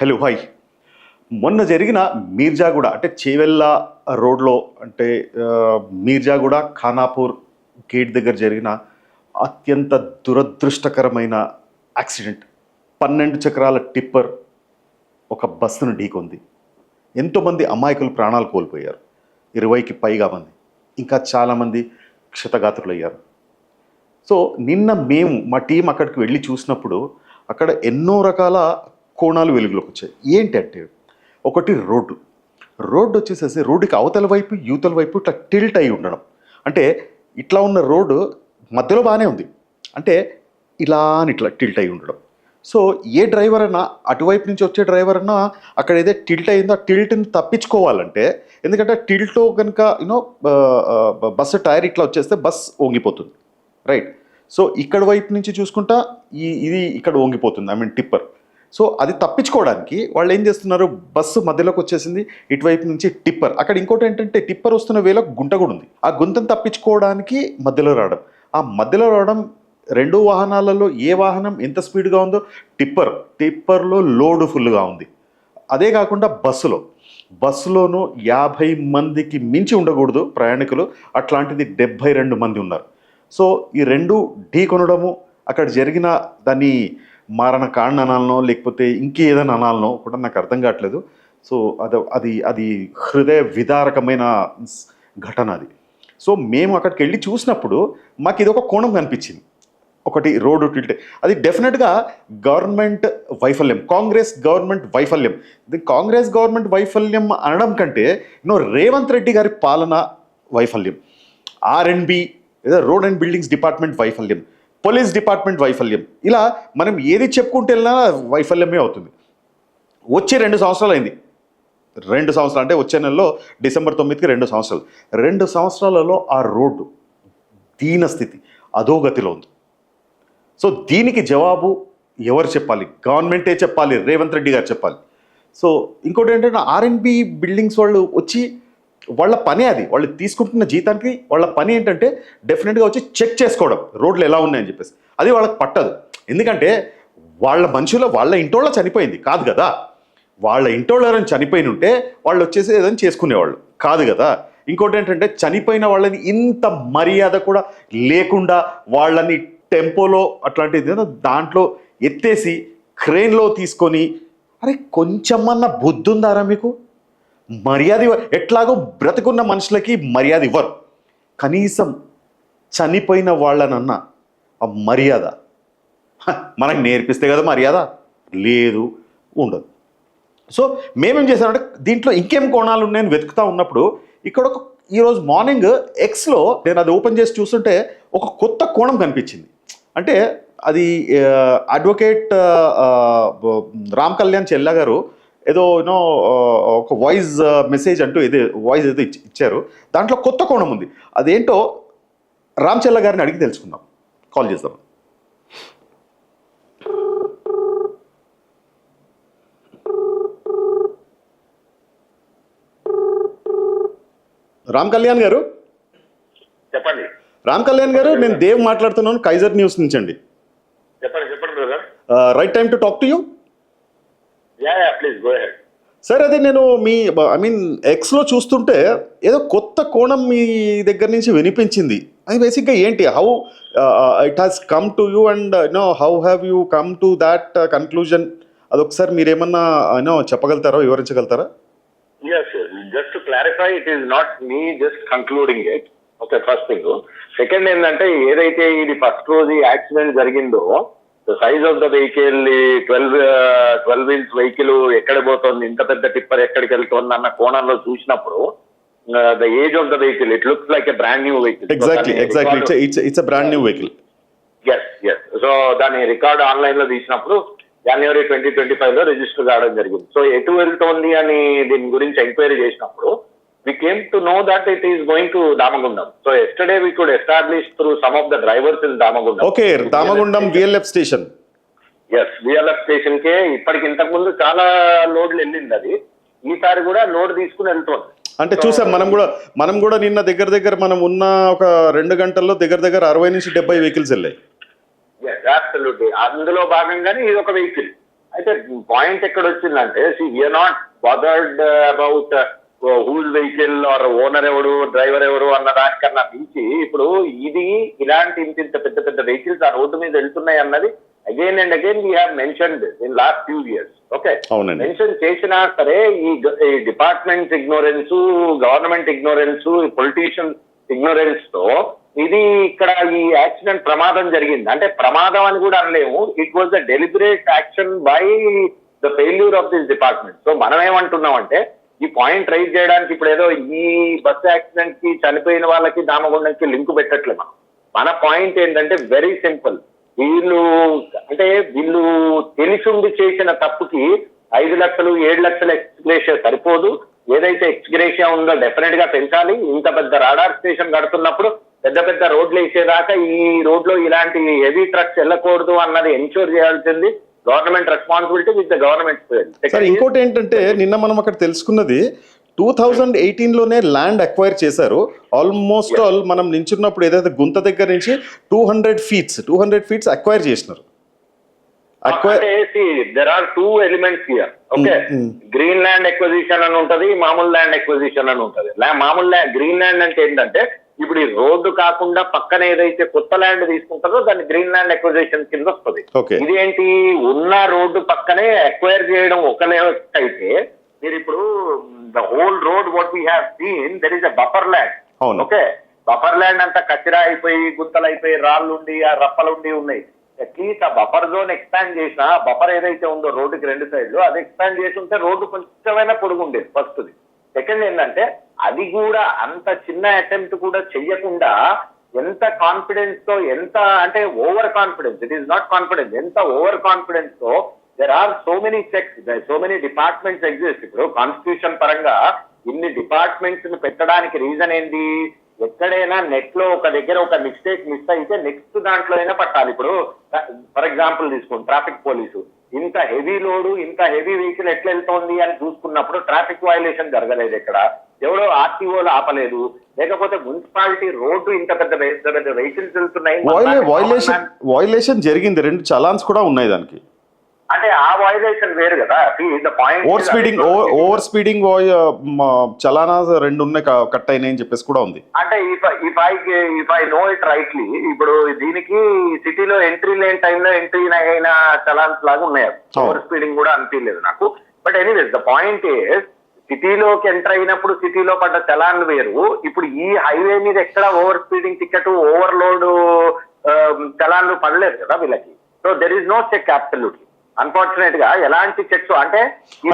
Hello hi. మొన్న జరిగిన మీర్జాగూడ అంటే చేవెళ్ళ రోడ్లో అంటే మీర్జాగూడ ఖానాపూర్ గేట్ దగ్గర జరిగిన అత్యంత దురదృష్టకరమైన యాక్సిడెంట్. పన్నెండు చక్రాల టిప్పర్ ఒక బస్సును ఢీకొంది. ఎంతోమంది అమాయకులు ప్రాణాలు కోల్పోయారు. ఇరవైకి పైగా మంది ఇంకా చాలామంది క్షతగాత్రులయ్యారు. సో నిన్న మేము మా టీం అక్కడికి వెళ్ళి చూసినప్పుడు అక్కడ ఎన్నో రకాల కోణాలు వెలుగులోకి వచ్చాయి. ఏంటంటే ఒకటి రోడ్డు. రోడ్డు వచ్చేసేసి రోడ్డుకి అవతల వైపు యూతల వైపు ఇట్లా టిల్ట్ అయి ఉండడం. అంటే ఇట్లా ఉన్న రోడ్డు మధ్యలో బాగానే ఉంది. అంటే ఇలా అని ఇట్లా టిల్ట్ అయి ఉండడం. సో ఏ డ్రైవర్ అన్నా అటువైపు నుంచి వచ్చే డ్రైవర్ అన్నా అక్కడ ఏదో టిల్ట్ అయిందో ఆ టిల్ట్ని తప్పించుకోవాలంటే ఎందుకంటే టిల్ట్లో కనుక యూనో బస్సు టైర్ ఇట్లా వచ్చేస్తే బస్ వంగిపోతుంది రైట్? సో ఇక్కడ వైపు నుంచి చూసుకుంటా ఈ ఇది ఇక్కడ వంగిపోతుంది ఐ మీన్ టిప్పర్. సో అది తప్పించుకోవడానికి వాళ్ళు ఏం చేస్తున్నారు? బస్సు మధ్యలోకి వచ్చేసింది. ఇటువైపు నుంచి టిప్పర్. అక్కడ ఇంకోటి ఏంటంటే టిప్పర్ వస్తున్న వేళ గుంట కూడా ఉంది. ఆ గుంతను తప్పించుకోవడానికి మధ్యలో రావడం. ఆ మధ్యలో రావడం రెండు వాహనాలలో ఏ వాహనం ఎంత స్పీడ్గా ఉందో టిప్పర్. టిప్పర్లో లోడ్ ఫుల్గా ఉంది. అదే కాకుండా బస్సులో. బస్సులోనూ యాభై మందికి మించి ఉండకూడదు ప్రయాణికులు. అట్లాంటిది డెబ్భై రెండు మంది ఉన్నారు. సో ఈ రెండు ఢీ కొనడము అక్కడ జరిగిన దాన్ని మారణ కారణ అనాలనో లేకపోతే ఇంకేదైనా అనాలనో కూడా నాకు అర్థం కావట్లేదు. సో అది అది అది హృదయ విదారకమైన ఘటన అది. సో మేము అక్కడికి వెళ్ళి చూసినప్పుడు మాకు ఇది ఒక కోణం కనిపించింది. ఒకటి రోడ్డు టిల్ట్ అది డెఫినెట్గా గవర్నమెంట్ వైఫల్యం కాంగ్రెస్ గవర్నమెంట్ వైఫల్యం. కాంగ్రెస్ గవర్నమెంట్ వైఫల్యం అనడం కంటే నో రేవంత్ రెడ్డి గారి పాలన వైఫల్యం. ఆర్ఎండ్బి లేదా రోడ్ అండ్ బిల్డింగ్స్ డిపార్ట్మెంట్ వైఫల్యం. పోలీస్ డిపార్ట్మెంట్ వైఫల్యం. ఇలా మనం ఏది చెప్పుకుంటే వెళ్ళినా వైఫల్యమే అవుతుంది. వచ్చి రెండు సంవత్సరాలు అయింది. రెండు సంవత్సరాలు అంటే వచ్చే నెలలో డిసెంబర్ తొమ్మిదికి రెండు సంవత్సరాలు. రెండు సంవత్సరాలలో ఆ రోడ్డు దీన స్థితి అధోగతిలో ఉంది. సో దీనికి జవాబు ఎవరు చెప్పాలి? గవర్నమెంటే చెప్పాలి. రేవంత్ రెడ్డి గారు చెప్పాలి. సో ఇంకోటి ఏంటంటే ఆర్ఎన్బి బిల్డింగ్స్ వాళ్ళు వచ్చి వాళ్ళ పని అది. వాళ్ళు తీసుకుంటున్న జీతానికి వాళ్ళ పని ఏంటంటే డెఫినెట్గా వచ్చి చెక్ చేసుకోవడం. రోడ్లు ఎలా ఉన్నాయని చెప్పేసి. అది వాళ్ళకి పట్టదు. ఎందుకంటే వాళ్ళ మనుషుల వాళ్ళ ఇంటోళ్ళ చనిపోయింది. కాదు కదా. వాళ్ళ ఇంటోళ్ళు ఎవరైనా చనిపోయిన ఉంటే వాళ్ళు వచ్చేసి ఏదైనా చేసుకునేవాళ్ళు. కాదు కదా. ఇంకోటి ఏంటంటే చనిపోయిన వాళ్ళని ఇంత మర్యాద కూడా లేకుండా వాళ్ళని టెంపోలో అట్లాంటిది దాంట్లో ఎత్తేసి క్రెయిన్లో తీసుకొని అరే కొంచెమన్నా బుద్ధి ఉందారా మీకు? మర్యాద ఇవ్వ ఎట్లాగో బ్రతికున్న మనుషులకి మర్యాద ఇవ్వరు. కనీసం చనిపోయిన వాళ్ళనన్నా ఆ మర్యాద. మనకు నేర్పిస్తే కదా మర్యాద? లేదు ఉండదు. సో మేమేం చేశామంటే దీంట్లో ఇంకేం కోణాలు ఉన్నాయని వెతుకుతా ఉన్నప్పుడు ఇక్కడ ఒక ఈరోజు మార్నింగ్ ఎక్స్లో నేను అది ఓపెన్ చేసి చూస్తుంటే ఒక కొత్త కోణం కనిపించింది. అంటే అది అడ్వకేట్ రామ్ కళ్యాణ్ చెల్లా గారు ఏదో యూనో ఒక వాయిస్ మెసేజ్ అంటూ ఇది వాయిస్ ఏదో ఇచ్చి- ఇచ్చారు. దాంట్లో కొత్త కోణం ఉంది. అదేంటో రామ్ చెల్ల గారిని అడిగి తెలుసుకుందాం. కాల్ చేద్దాం. రామ్ కళ్యాణ్ గారు? చెప్పండి. రామ్ కళ్యాణ్ గారు నేను దేవ్ మాట్లాడుతున్నాను కైజర్ న్యూస్ నుంచి అండి. చెప్పండి చెప్పండి right time to talk to ya please go sir అదే నేను మీ ఐ మీన్ ఎక్స్లో చూస్తుంటే ఏదో కొత్త కోణం మీ దగ్గర నుంచి వినిపించింది. అది బేసిక్గా ఏంటి? How it has come to you and no how have you come to that conclusion అదొకసారి మీరేమన్నా యూనో చెప్పగలుగుతారా వివరించగలుగుతారా? Yes just clarify it is not me just concluding it okay first thing second ఏంటంటే ఏదైతే ఇది ఫస్ట్ రోజు accident జరిగిందో size of the vehicle twelve twelve wheels vehicle ఎక్కడ పోతుంది? ఇంత పెద్ద టిప్పర్ ఎక్కడికి వెళ్తుంది? అన్న కోణంలో చూసినప్పుడు the age of the vehicle it looks like a brand new vehicle exactly exactly it's it's brand new vehicle yes yes so దాని రికార్డ్ ఆన్లైన్లో తీసినప్పుడు జనవరి ట్వంటీ ట్వంటీ ఫైవ్లో రిజిస్టర్ కావడం జరిగింది. సో ఎటు వెళ్తోంది అని దీని గురించి ఎంక్వైరీ చేసినప్పుడు we came to know that it is going to Damagundam so yesterday we could establish through some of the drivers in Damagundam okay Damagundam VLF station yes VLF station కే ఇప్పటికి ఇంతకు ముందు చాలా లోడ్లు వెళ్ళింది అది. ఈసారి కూడా లోడ్ తీసుకుని వెళ్తోంది. అంటే చూసాం మనం కూడా మనం కూడా నిన్న దగ్గర దగ్గర మనం ఉన్న ఒక రెండు గంటల్లో దగ్గర దగ్గర అరవై నుంచి డెబ్బై వెహికల్స్ వెళ్ళాయి. అందులో భాగంగానే ఇది ఒక వెహికల్. అయితే పాయింట్ ఎక్కడ వచ్చిందంటే we're not bothered about whose vehicle or owner ఎవడు డ్రైవర్ ఎవరు అన్న దానికన్నా మించి ఇప్పుడు ఇది ఇలాంటి ఇంత ఇంత పెద్ద పెద్ద వెహికల్స్ ఆ రోడ్డు మీద వెళ్తున్నాయి అన్నది again and again we have mentioned in last few years okay mention చేసినా సరే ఈ department ignorance government ignorance politician ఇగ్నోరెన్స్తో ఇది ఇక్కడ ఈ యాక్సిడెంట్ ప్రమాదం జరిగింది. అంటే ప్రమాదం అని కూడా అనలేము. It was a deliberate action by the failure of this department so మనం ఏమంటున్నాం అంటే ఈ పాయింట్ రైజ్ చేయడానికి ఇప్పుడు ఏదో ఈ బస్ యాక్సిడెంట్కి చనిపోయిన వాళ్ళకి దామగుండంకి లింక్ పెట్టట్లేదు మనం మన పాయింట్ ఏంటంటే వెరీ సింపుల్. వీళ్ళు అంటే వీళ్ళు తెలిసుండి చేసిన తప్పుకి ఐదు లక్షలు ఏడు లక్షల ఎక్స్గ్రేషియా సరిపోదు. ఏదైతే ఎక్స్గ్రేషియా ఉందో డెఫినెట్గా పెంచాలి. ఇంత పెద్ద రాడార్ స్టేషన్ కడుతున్నప్పుడు పెద్ద పెద్ద రోడ్లు వేసేదాకా ఈ రోడ్లో ఇలాంటి హెవీ ట్రక్స్ వెళ్ళకూడదు అన్నది ఎన్షూర్ చేయాల్సింది. Government responsibility with the government sir ఇంకోటి ఏంటంటే నిన్న మనం అక్కడ తెలుసుకున్నది టూ థౌజండ్ ఎయిటీన్లోనే ల్యాండ్ అక్వైర్ చేశారు. ఆల్మోస్ట్ ఆల్ మనం నించున్నప్పుడు ఏదైతే గుంత దగ్గర నుంచి two hundred feets two hundred feets acquire చేసినారు. There are two elements here okay. Green land acquisition అని ఉంటది మామూలు ల్యాండ్ ఎక్విజిషన్ అని ఉంటది. మామూలు గ్రీన్ ల్యాండ్ అంటే ఏంటంటే ఇప్పుడు ఈ రోడ్డు కాకుండా పక్కన ఏదైతే కొత్త ల్యాండ్ తీసుకుంటారో దాన్ని గ్రీన్ ల్యాండ్ ఎక్విజిషన్ కింద వస్తుంది. ఇదేంటి? ఉన్న రోడ్డు పక్కనే అక్వైర్ చేయడం ఒక అయితే మీరు ఇప్పుడు the whole road what we have seen there is a buffer land okay. Buffer land అంతా కచరా అయిపోయి గుంతలు అయిపోయి రాళ్ళు ఉండి ఆ రప్పలు ఉండి ఉన్నాయి అట్లీస్ట్ ఆ బఫర్ జోన్ ఎక్స్పాండ్ చేసిన బఫర్ ఏదైతే ఉందో రోడ్డుకి రెండు సైడ్లు అది ఎక్స్పాండ్ చేసి ఉంటే రోడ్డు కొంచెమైనా పొడుగు ఉండేది ఫస్ట్ది సెకండ్ ఏంటంటే అది కూడా అంత చిన్న అటెంప్ట్ కూడా చెయ్యకుండా ఎంత కాన్ఫిడెన్స్తో ఎంత అంటే over confidence it is not confidence ఎంత over కాన్ఫిడెన్స్తో there are so many checks so many departments exist ఇప్పుడు కాన్స్టిట్యూషన్ పరంగా ఇన్ని డిపార్ట్మెంట్స్ని పెట్టడానికి రీజన్ ఏంటి ఎక్కడైనా నెట్లో ఒక దగ్గర ఒక మిస్టేక్ మిస్ అయితే నెక్స్ట్ దాంట్లో అయినా పట్టాలి. ఇప్పుడు ఫర్ ఎగ్జాంపుల్ తీసుకోండి ట్రాఫిక్ పోలీసు ఇంత హెవీ లోడు ఇంత హెవీ వెహికల్ ఎట్లా వెళ్తోంది అని చూసుకున్నప్పుడు ట్రాఫిక్ వయలేషన్ జరగలేదు ఇక్కడ. ఎవడో ఆర్టీఓలు ఆపలేదు. లేకపోతే మున్సిపాలిటీ రోడ్డు ఇంత పెద్ద పెద్ద వెహికల్స్ వెళ్తున్నాయి. వాయిలేషన్ జరిగింది. రెండు చలాన్స్ కూడా ఉన్నాయి దానికి. అంటే ఆ వయలేషన్ వేరు కదా. The point over speeding over speeding చలానా రెండు ఉన్నాయి కట్ అయినాయి అని చెప్పేసి కూడా ఉంది. అంటే if I if I know it rightly ఇప్పుడు దీనికి సిటీలో ఎంట్రీ లేని టైంలో ఎంట్రీ అయిన చలాన్స్ లాగా ఉన్నాయి ఓవర్ స్పీడింగ్ కూడా అనిపించలేదు నాకు. But anyways the point is సిటీలోకి enter అయినప్పుడు సిటీలో పడ్డ చలాన్లు వేరు. ఇప్పుడు ఈ హైవే మీద ఎక్కడ ఓవర్ స్పీడింగ్ టికెట్ ఓవర్లోడ్ చలాన్లు పడలేదు కదా వీళ్ళకి. So there is no check absolutely అన్ఫార్చునేట్గా ఎలాంటి చెక్స్ అంటే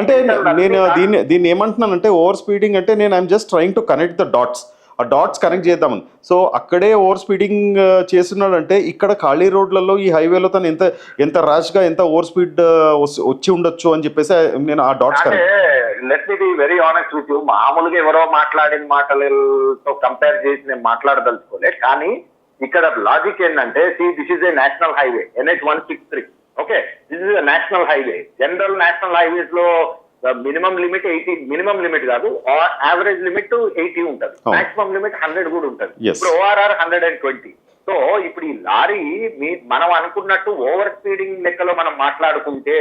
అంటే నేను దీన్ని దీన్ని ఏమంటున్నానంటే ఓవర్ స్పీడింగ్ అంటే నేను I'm just trying to connect the dots ఆ డాట్స్ కనెక్ట్ చేద్దామని. సో అక్కడే ఓవర్ స్పీడింగ్ చేస్తున్నాడంటే ఇక్కడ ఖాళీ రోడ్లలో ఈ హైవేలో తను ఎంత ఎంత ర్యాష్గా ఎంత ఓవర్ స్పీడ్ వచ్చి ఉండొచ్చు అని చెప్పేసి నేను ఆ dots let me be very honest with you మామూలుగా ఎవరో మాట్లాడిన మాటలతో కంపేర్ చేసి నేను మాట్లాడదలుచుకోలే. కానీ ఇక్కడ లాజిక్ ఏంటంటే see this is a national highway NH one six three okay this is national highway general national హైవేస్లో minimum limit eighty minimum limit కాదు యావరేజ్ లిమిట్ ఎయిటీ ఉంటది. మాక్సిమం లిమిట్ హండ్రెడ్ కూడా ఉంటది. ఇప్పుడు ORR hundred and twenty so ఇప్పుడు ఈ lorry మీ మనం అనుకున్నట్టు over speeding లెక్కలో మనం మాట్లాడుకుంటే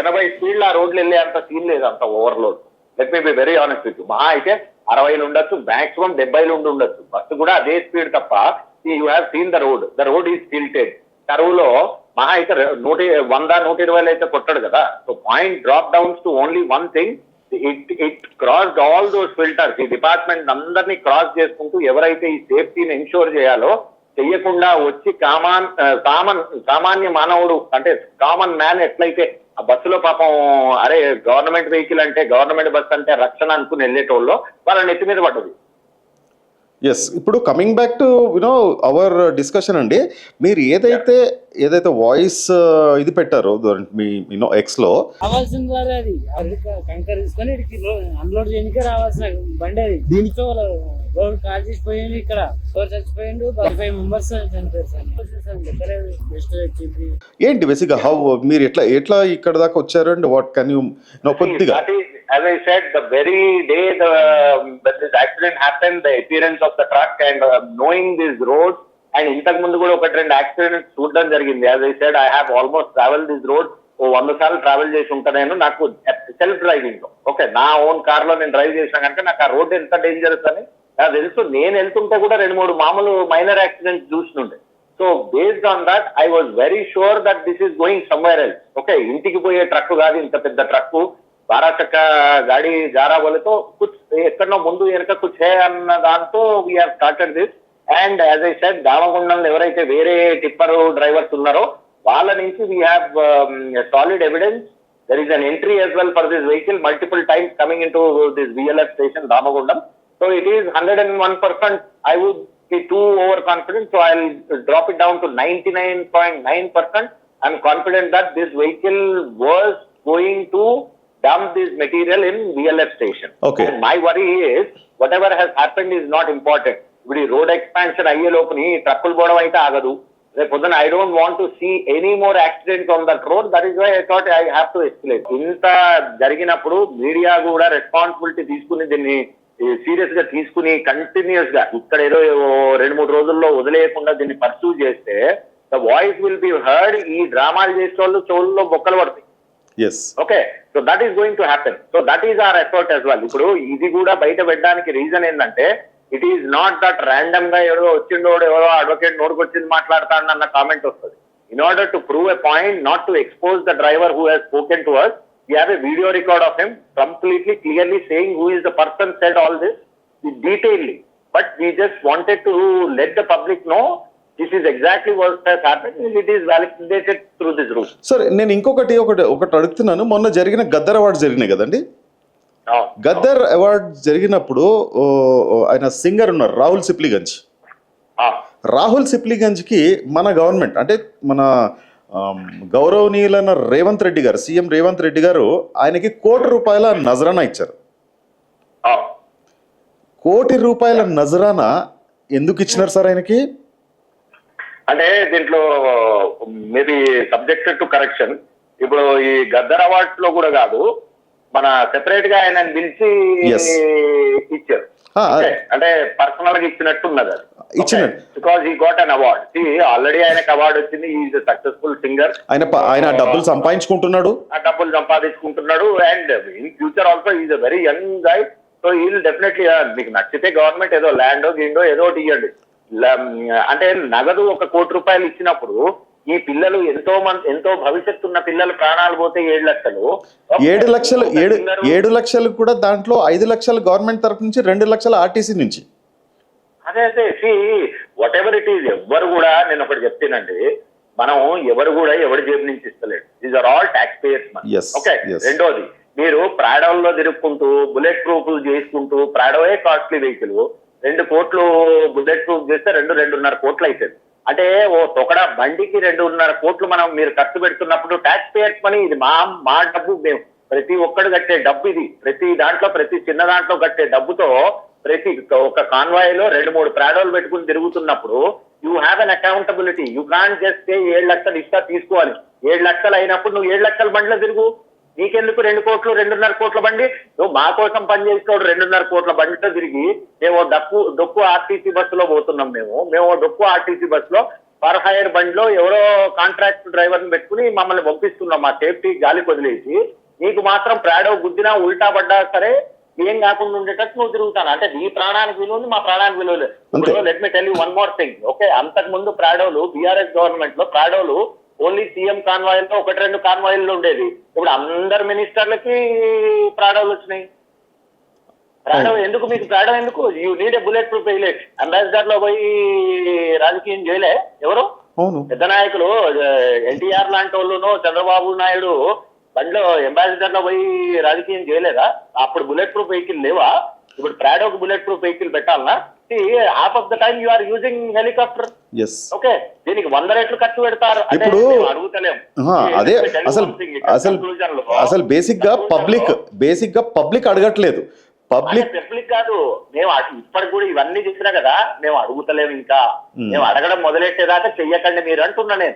ఎనభై స్పీడ్లు ఆ రోడ్లు వెళ్ళే అంత సీన్ లేదు అంత overload let me be very honest with మహా అయితే అరవైలు ఉండొచ్చు మాక్సిమం డెబ్బైలు ఉండి ఉండొచ్చు. బస్సు కూడా అదే స్పీడ్ తప్ప you have seen the road the road is tilted కరువులో మహా అయితే నూట వంద నూట ఇరవైలు అయితే కొట్టాడు కదా. So point drop downs to only one thing it it cross all those filters ఈ డిపార్ట్మెంట్ అందరినీ క్రాస్ చేసుకుంటూ ఎవరైతే ఈ సేఫ్టీని ఎన్షూర్ చేయాలో చెయ్యకుండా వచ్చి కామాన్ కామన్ సామాన్య మానవుడు అంటే కామన్ మ్యాన్ ఎట్లయితే ఆ బస్సులో పాపం అరే గవర్నమెంట్ వెహికల్ అంటే గవర్నమెంట్ బస్ అంటే రక్షణ అనుకుని వెళ్ళేటోళ్ళు వాళ్ళ నెత్తి మీద పడ్డది. ఎస్ ఇప్పుడు coming back to you know our discussion అండి. మీరు ఏదైతే ఏదైతే వాయిస్ ఇది పెట్టారో మీ యూనో ఎక్స్లో రావాల్సిన ద్వారా అది. కంకర్ తీసుకొని ఇక్కడికి అన్లోడ్ చేయడానికి రావాల్సిన బండి అది. దీనితో రోడ్ కాల్ చేసిపోయింది ఇక్కడ. చచ్చిపోయిండు ఫైవ్ మెంబర్స్ చనిపోయారు ఏంటి బేసిక్గా హౌ మీరు ఎట్లా ఎట్లా ఇక్కడ దాకా వచ్చారు? And what can you know కొద్దిగా. As I said, the very day the um, when this accident happened, the appearance of the truck and uh, knowing this road and ఇంతకు ముందు కూడా ఒకటి రెండు యాక్సిడెంట్స్ చూడడం జరిగింది. As I said I have almost travel this road ఓ వంద సార్లు travel చేసి ఉంటా నేను నాకు సెల్ఫ్ డ్రైవింగ్లో. ఓకే నా ఓన్ కార్లో నేను డ్రైవ్ చేసిన కనుక నాకు ఆ రోడ్ ఎంత డేంజరస్ అని నాకు తెలుసు. నేను వెళ్తుంటే కూడా రెండు మూడు మామూలు minor accidents చూసినుండే. So based on that I was very sure that this is going somewhere else okay ఇంటికి పోయే ట్రక్ కాదు ఇంత పెద్ద ట్రక్ బారా చక్క గాడి జారా వాళ్ళతో కుచ్ ఎక్కడో ముందు వెనక కుచ్ హే అన్న దాంతో we have started this and as I said దామగుండంలో ఎవరైతే వేరే టిప్పర్ డ్రైవర్స్ ఉన్నారో వాళ్ళ నుంచి we have solid evidence there is an entry as well for this vehicle multiple times coming into this VLF station Damagundam. So it is 101%. I would be too overconfident, so I'll drop it down to 99.9%. I'm confident that this vehicle was going to dump this material in VLF station. Okay. And my worry is whatever has happened is not important. ఇప్పుడు ఈ road expansion అయ్యే లోపుని ట్రక్కులు పోవడం అయితే ఆగదు రేపు పొద్దున I don't want to see any more accidents on that road that is why I thought I have to explain ఇంత జరిగినప్పుడు మీడియా కూడా రెస్పాన్సిబిలిటీ తీసుకుని దీన్ని సీరియస్గా తీసుకుని కంటిన్యూస్గా ఇక్కడ ఏదో రెండు మూడు రోజుల్లో వదిలేయకుండా దీన్ని పర్సూ చేస్తే the voice will be heard ఈ డ్రామాలు చేసే వాళ్ళు చెవుల్లో బొక్కలు పడతాయి okay so that is going to happen so that is our effort as well ఇప్పుడు ఇది కూడా బయట పెట్టడానికి రీజన్ ఏంటంటే ఇట్ ఈస్ నాట్ దట్ ర్యాండమ్గా ఎవరో వచ్చిండోడు ఎవరో అడ్వకేట్ నోటుకు వచ్చింది మాట్లాడతాడని అన్న కామెంట్ వస్తుంది. In order to prove a point not to expose the driver who he's spoken to us we have a video record of him completely clearly saying who is the person said all this detailly but we just wanted to let the public know this is exactly work he's happen it is validated through this route sir నేను ఇంకొకటి ఒకటి ఒకటి అడుగుతున్నాను. మొన్న జరిగిన Gaddar awards జరిగినాయి కదండి? Gaddar award జరిగినప్పుడు ఆయన సింగర్ ఉన్నారు రాహుల్ సిప్లిగంజ్. రాహుల్ సిప్లిగంజ్కి మన గవర్నమెంట్ అంటే మన గౌరవనీయులైన రేవంత్ రెడ్డి గారు సీఎం రేవంత్ రెడ్డి గారు ఆయనకి కోటి రూపాయల నజరానా ఇచ్చారు. కోటి రూపాయల నజరానా ఎందుకు ఇచ్చినారు సార్ ఆయనకి? అంటే దీంట్లో మేబీ సబ్జెక్టెడ్ టు కరెక్షన్ ఇప్పుడు ఈ గద్దర్ అవార్డ్స్లో కూడా కాదు మన సెపరేట్గా ఆయన పిలిచి. ఇచ్చారు. ఆ, Okay. అంటే పర్సనల్గా ఇచ్చినట్టు ఉన్నది అది ఇచ్చినట్టు. బికాస్ ఈ గోట్ అన్ అవార్డ్ ఆల్రెడీ ఆయనకు అవార్డు వచ్చింది. ఈజ్ సక్సెస్ఫుల్ సింగర్ ఆయన ఆయన డబ్బులు సంపాదించుకుంటున్నాడు. ఆ డబ్బులు సంపాదించుకుంటున్నాడు. And in future also is a very young guy so ఈ డెఫినెట్లీ మీకు నచ్చితే గవర్నమెంట్ ఏదో ల్యాండ్ గిండో ఏదో ఒకటి ఇవ్వండి అంటే నగదు ఒక కోటి రూపాయలు ఇచ్చినప్పుడు ఈ పిల్లలు ఎంతో మంది ఎంతో భవిష్యత్తు ఉన్న పిల్లలు ప్రాణాలు పోతే ఏడు లక్షలు. ఏడు లక్షలు ఏడు ఏడు లక్షలు కూడా దాంట్లో ఐదు లక్షలు గవర్నమెంట్ తరఫు నుంచి రెండు లక్షలు ఆర్టీసీ నుంచి. అదే అదే వాట్ ఎవర్ ఇట్ ఈజ్ ఎవ్వరు కూడా నేను ఒకటి చెప్తానండి మనం ఎవరు కూడా ఎవరి జేబు నుంచి ఇస్తలేడు. These are all tax payers okay. రెండోది మీరు ప్రాడోల్లో తిరుక్కుంటూ బుల్లెట్ ప్రూఫ్ చేసుకుంటూ ప్రాడోయే కాస్ట్లీ వెహికల్ రెండు కోట్లు బుల్లెట్ ప్రూఫ్ చేస్తే రెండు రెండున్నర కోట్లు అవుతుంది అంటే ఓ తొకడ బండికి రెండున్నర కోట్లు మనం మీరు ఖర్చు పెడుతున్నప్పుడు ట్యాక్స్ పేయర్స్ మనీ ఇది మా మా డబ్బు మేము. ప్రతి ఒక్కడు కట్టే డబ్బు ఇది. ప్రతి దాంట్లో ప్రతి చిన్న దాంట్లో కట్టే డబ్బుతో ప్రతి ఒక కాన్వాయ్లో రెండు మూడు ప్రాడోలు పెట్టుకుని తిరుగుతున్నప్పుడు you have an accountability you can just ఏడు లక్షలు ఇస్తా తీసుకోవాలి. ఏడు లక్షలు అయినప్పుడు నువ్వు ఏడు లక్షల బండ్లో తిరుగు. నీకెందుకు రెండు కోట్లు రెండున్నర కోట్ల బండి? నువ్వు మా కోసం పనిచేసినోడు రెండున్నర కోట్ల బండితో తిరిగి మేము ఓ డక్కు డొక్కు ఆర్టీసీ బస్సులో పోతున్నాం మేము. మేము ఓ డొక్కు ఆర్టీసీ బస్సులో పర్ హైర్ బండిలో ఎవరో కాంట్రాక్ట్ డ్రైవర్ని పెట్టుకుని మమ్మల్ని పంపిస్తున్నాం. మా సేఫ్టీ గాలి వదిలేసి నీకు మాత్రం ప్రాడో గుద్దినా ఉల్టా పడ్డా సరే ఏం కాకుండా ఉండేటట్టు నువ్వు తిరుగుతాను అంటే నీ ప్రాణానికి విలువ మా ప్రాణానికి విలువ లేదు. Let me tell you one more thing okay అంతకు ముందు ప్రాడోలు బీఆర్ఎస్ గవర్నమెంట్లో ప్రాడోలు ఓన్లీ సీఎం కాన్వాయిల్లో ఒకటి రెండు కాన్వాయిల్లో ఉండేది. ఇప్పుడు అందరు మినిస్టర్లకి ప్రాడోలు వచ్చినాయి. ప్రాడో ఎందుకు మీకు ప్రాడో ఎందుకు? You need a bullet proof హెయిలెట్ అంబాసిడర్లో పోయి రాజకీయం చేయలే. ఎవరు? పెద్ద నాయకులు. ఎన్టీఆర్ లాంటి వాళ్ళును చంద్రబాబు నాయుడు బండిలో అంబాసిడర్లో పోయి రాజకీయం చేయలేదా? అప్పుడు బుల్లెట్ ప్రూఫ్ వెహికల్ లేవా? ఇప్పుడు ప్రాడోకి bullet proof vehicle పెట్టాలనా? Half of the time you are using helicopter okay దీనికి వంద రెట్లు ఖర్చు పెడతారు. ఇప్పుడు- అదే అసలు అసలు అసలు బేసిక్గా పబ్లిక్ బేసిక్గా పబ్లిక్ అడగట్లేదు. పబ్లిక్ పబ్లిక్ కాదు. మేము ఇప్పటికి కూడా ఇవన్నీ చెప్పినా కదా మేము అడుగుతలేము ఇంకా. Hmm. మేము అడగడం మొదలెట్టేదాకా చెయ్యకండి మీరు అంటున్నా నేను.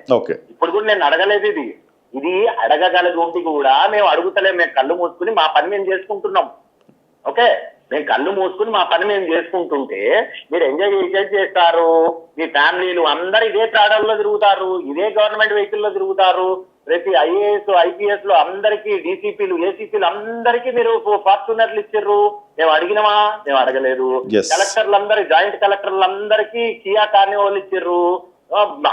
ఇప్పుడు కూడా నేను అడగలేదు ఇది. ఇది అడగగలదు ఉండి కూడా మేము అడుగుతలేం. మేము కళ్ళు మూసుకుని మా పని మేము చేసుకుంటున్నాం. ఓకే మేము కళ్ళు మూసుకుని మా పని మేము చేసుకుంటుంటే మీరు ఎంజాయ్ చేసేది చేస్తారు. మీ ఫ్యామిలీలు అందరు ఇదే ప్రాడల్లో తిరుగుతారు. ఇదే గవర్నమెంట్ వెహికల్లో తిరుగుతారు. ప్రతి ఐఏఎస్ ఐపీఎస్లో అందరికి డీసీపీలు ఏసీపీలు అందరికీ మీరు ఫార్చునర్లు ఇచ్చారు మేము అడిగినమా? మేము అడగలేదు. Yes. కలెక్టర్లు అందరి జాయింట్ కలెక్టర్లు అందరికీ కియా కార్నివాల్ ఇచ్చారు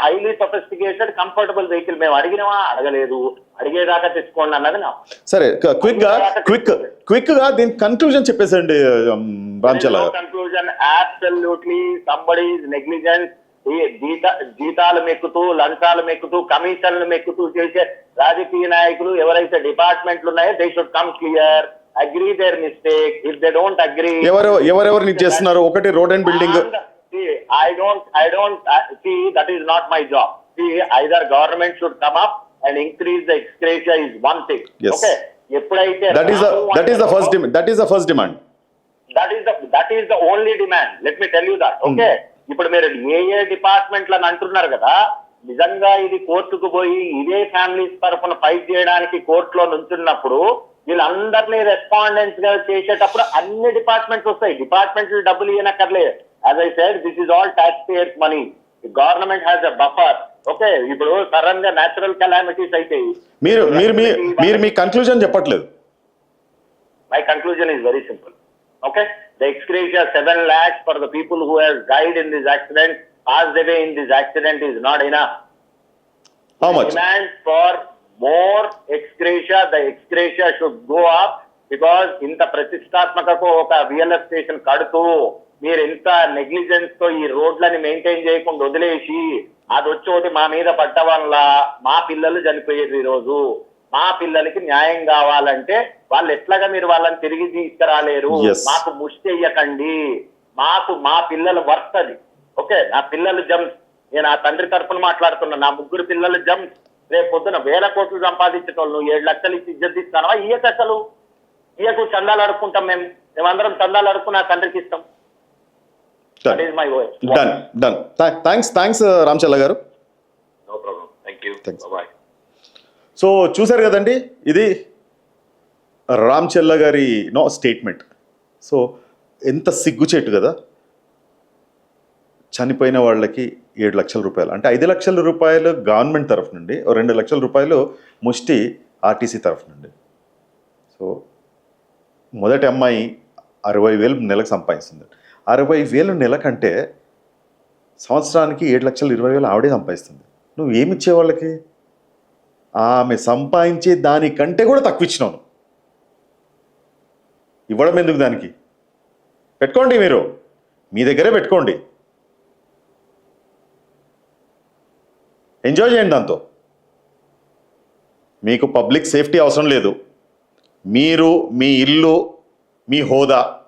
హైలీ సొఫిస్టికేటెడ్ కంఫర్టబుల్ వెహికల్ మేము అడిగినమా అడగలేదు. అడిగేదాకా తెచ్చుకోండి అన్నది నా సరే క్విక్గా క్విక్ క్విక్గా దీని కన్క్లూజన్ చెప్పేసండి గారు కన్క్లూజన్ అబ్సల్యూట్లీ సంబడి నెగ్లిజెన్స్ జీత జీతాలు మెక్కుతూ లంచాలు మెక్కుతూ కమిషన్లు మెక్కుతూ చేసే రాజకీయ నాయకులు ఎవరైతే డిపార్ట్మెంట్లు ఉన్నాయో they should come clear agree their mistake if they don't agree ఎవరు ఎవరెవరిని చేస్తున్నారు ఒకటి road and building. I don't I don't see that is not my job see either government should come up and increase the ex gratia is one thing Yes. Okay ఎప్పుడైతే that is that is the first that is the first demand that is the that is the only demand let me tell you that okay ఇప్పుడు మీరు ఏ ఏ డిపార్ట్మెంట్లు అని అంటున్నారు కదా నిజంగా ఇది కోర్టుకు పోయి ఇదే ఫ్యామిలీస్ తరఫున ఫైట్ చేయడానికి కోర్టులో నుంచున్నప్పుడు వీళ్ళందరినీ రెస్పాండెంట్స్గా చేసేటప్పుడు అన్ని డిపార్ట్మెంట్స్ వస్తాయి. డిపార్ట్మెంట్ డబ్బులు ఇవ్వనక్కర్లేదు as I said this is all tax payers money government has a buffer okay ఇప్పుడు సడన్గా నేచురల్ కెలామిటీస్ అయితే మీరు మీరు మీ మీరు మీ కన్క్లూజన్ చెప్పట్లేదు My conclusion is very simple. Okay? The excretia 7 lakhs for the people who have died in this accident, passed away in this accident is not enough. How much Demand for more excretia, the excretia should go up because ఇంత ప్రతిష్టాత్మకకు ఒక VLF station కడుతూ మీరు ఇంత నెగ్లిజెన్స్తో ఈ రోడ్లని maintain చేయకుండా వదిలేసి అది వచ్చి మా మీద పడ్డ వల్ల మా పిల్లలు చనిపోయేది ఈ రోజు మా పిల్లలకి న్యాయం కావాలంటే వాళ్ళు ఎట్లాగా మీరు వాళ్ళని తిరిగి తీసుకురాలేరు. మాకు ముష్టి చెయ్యకండి. మాకు మా పిల్లలు వర్త్ అది. ఓకే? నా పిల్లలు జమ్స్ నేను ఆ తండ్రి తరపున మాట్లాడుతున్నా. నా ముగ్గురు పిల్లలు జమ్స్ రేపు పొద్దున వేల కోట్లు సంపాదించటోళ్ళు. నువ్వు ఏడు లక్షలు ఇచ్చి ఇజ్జత్ ఇస్తానవా ఇయ్యక అసలు. ఇయ్యకు చందాలు అడుక్కుంటాం మేము. మేమందరం చందాలు అడుక్కుని ఆ తండ్రికి ఇస్తాం. That is my word done done thanks thanks Ramachalla గారు no problem thank you Thanks. Bye so చూశారు కదండి ఇది రామచెల్ల గారి నో స్టేట్మెంట్ సో ఎంత సిగ్గుచేటు కదా. చనిపోయిన వాళ్ళకి ఏడు లక్షల రూపాయలు. అంటే ఐదు లక్షల రూపాయలు గవర్నమెంట్ తరఫు నుండి రెండు లక్షల రూపాయలు ముష్టి ఆర్టీసీ తరఫు నుండి. సో మొదటి అమ్మాయి అరవై వేలు నెలకు సంపాదిస్తుంది. అరవై వేలు నెలకంటే సంవత్సరానికి ఏడు లక్షలు ఇరవై వేలు ఆవిడే సంపాదిస్తుంది. నువ్వు ఏమి ఇచ్చే వాళ్ళకి ఆమె సంపాదించే దానికంటే కూడా తక్కువ ఇచ్చినావు ఇవ్వడం ఎందుకు దానికి? పెట్టుకోండి మీరు. మీ దగ్గరే పెట్టుకోండి. ఎంజాయ్ చేయండి దాంతో. మీకు పబ్లిక్ సేఫ్టీ అవసరం లేదు. మీరు మీ ఇల్లు మీ హోదా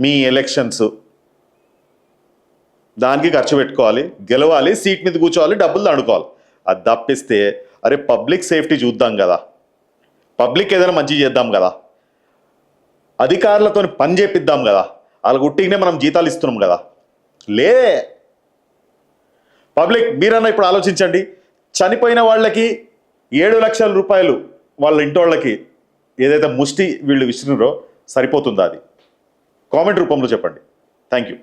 మీ ఎలక్షన్స్ దానికి ఖర్చు పెట్టుకోవాలి గెలవాలి సీట్ మీద కూర్చోవాలి డబ్బులు దండుకోవాలి అది తప్పిస్తే అరే పబ్లిక్ సేఫ్టీ చూద్దాం కదా. పబ్లిక్ ఏదైనా మంచి చేద్దాం కదా. అధికారులతో పని చేపిద్దాం కదా. వాళ్ళ ఉట్టిగానే మనం జీతాలు ఇస్తున్నాం కదా. లే. పబ్లిక్ మీరన్నా ఇప్పుడు ఆలోచించండి. చనిపోయిన వాళ్ళకి ఏడు లక్షల రూపాయలు వాళ్ళ ఇంటోళ్ళకి ఏదైతే ముష్టి వీళ్ళు విసిరినారో సరిపోతుందా అది? కామెంట్ రూపంలో చెప్పండి. Thank you